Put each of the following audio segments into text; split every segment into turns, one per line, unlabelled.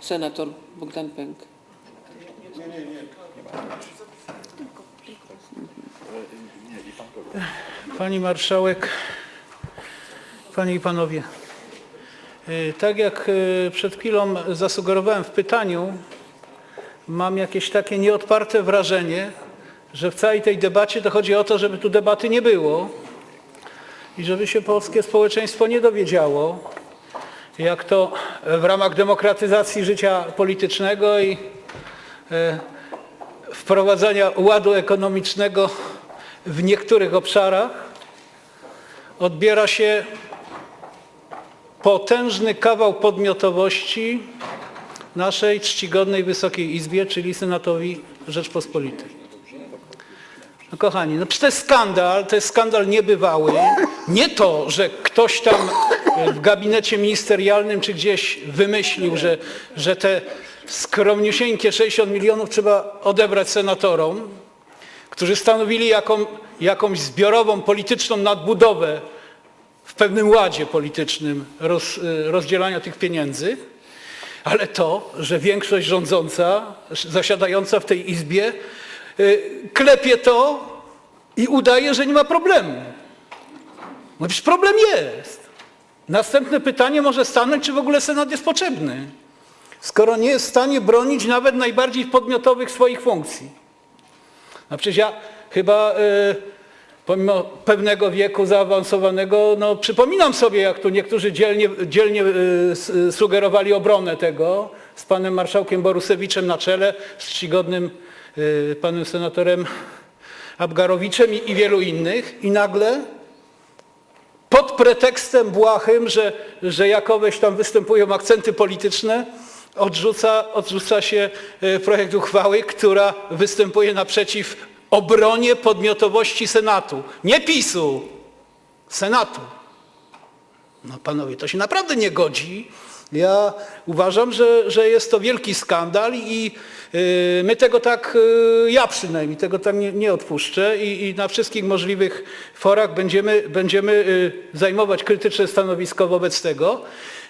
senator Bogdan Pęk.
Pani marszałek, panie i panowie. Y, Tak jak y, przed chwilą zasugerowałem w pytaniu, mam jakieś takie nieodparte wrażenie, że w całej tej debacie to chodzi o to, żeby tu debaty nie było i żeby się polskie społeczeństwo nie dowiedziało, jak to w ramach demokratyzacji życia politycznego i e, wprowadzania ładu ekonomicznego w niektórych obszarach odbiera się potężny kawał podmiotowości naszej czcigodnej Wysokiej Izbie, czyli Senatowi Rzeczpospolitej. No kochani, no przecież to jest skandal, to jest skandal niebywały. Nie to, że ktoś tam w gabinecie ministerialnym czy gdzieś wymyślił, że, że te skromniusieńkie 60 milionów trzeba odebrać senatorom, którzy stanowili jaką, jakąś zbiorową polityczną nadbudowę w pewnym ładzie politycznym roz, y, rozdzielania tych pieniędzy, ale to, że większość rządząca, zasiadająca w tej Izbie, y, klepie to i udaje, że nie ma problemu. No przecież problem jest. Następne pytanie może stanąć, czy w ogóle Senat jest potrzebny, skoro nie jest w stanie bronić nawet najbardziej podmiotowych swoich funkcji. No przecież ja chyba y, pomimo pewnego wieku zaawansowanego, no przypominam sobie, jak tu niektórzy dzielnie, dzielnie y, sugerowali obronę tego z panem marszałkiem Borusewiczem na czele, z czcigodnym y, panem senatorem Abgarowiczem i, i wielu innych i nagle pod pretekstem błahym, że, że jakoweś tam występują akcenty polityczne, odrzuca, odrzuca się e, projekt uchwały, która występuje naprzeciw obronie podmiotowości Senatu. Nie PiSu, Senatu. No panowie, to się naprawdę nie godzi. Ja uważam, że, że jest to wielki skandal i y, my tego tak, y, ja przynajmniej tego tak nie, nie odpuszczę i, i na wszystkich możliwych forach będziemy, będziemy y, zajmować krytyczne stanowisko wobec tego,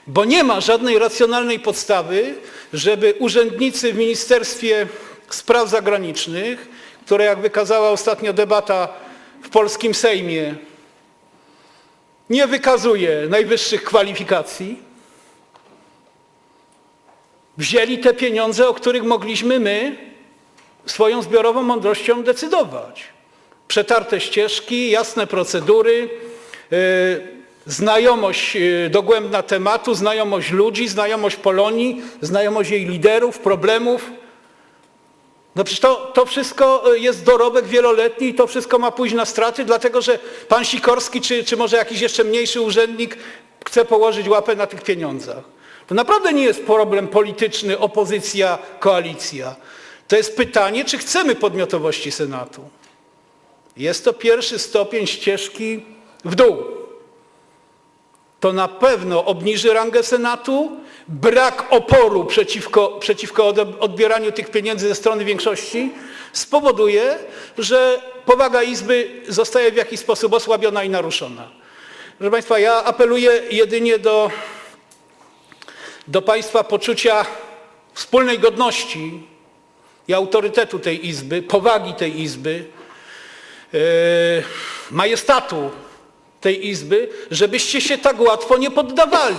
bo nie ma żadnej racjonalnej podstawy, żeby urzędnicy w Ministerstwie Spraw Zagranicznych, które jak wykazała ostatnio debata w polskim Sejmie, nie wykazuje najwyższych kwalifikacji, wzięli te pieniądze, o których mogliśmy my swoją zbiorową mądrością decydować. Przetarte ścieżki, jasne procedury, yy, znajomość yy, dogłębna tematu, znajomość ludzi, znajomość Polonii, znajomość jej liderów, problemów. No przecież to, to wszystko y, jest dorobek wieloletni i to wszystko ma pójść na straty, dlatego że pan Sikorski czy, czy może jakiś jeszcze mniejszy urzędnik chce położyć łapę na tych pieniądzach. To naprawdę nie jest problem polityczny, opozycja, koalicja. To jest pytanie, czy chcemy podmiotowości Senatu. Jest to pierwszy stopień ścieżki w dół. To na pewno obniży rangę Senatu, brak oporu przeciwko, przeciwko odbieraniu tych pieniędzy ze strony większości spowoduje, że powaga Izby zostaje w jakiś sposób osłabiona i naruszona. Proszę Państwa, ja apeluję jedynie do, do Państwa poczucia wspólnej godności i autorytetu tej Izby, powagi tej Izby, e, majestatu tej Izby, żebyście się tak łatwo nie poddawali,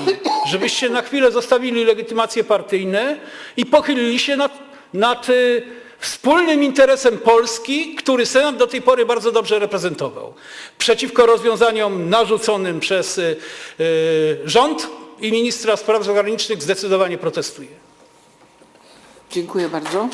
żebyście na chwilę zostawili legitymacje partyjne i pochylili się nad, nad y, wspólnym interesem Polski, który Senat do tej pory bardzo dobrze reprezentował. Przeciwko rozwiązaniom narzuconym przez y, rząd i ministra spraw zagranicznych zdecydowanie protestuję.
Dziękuję bardzo.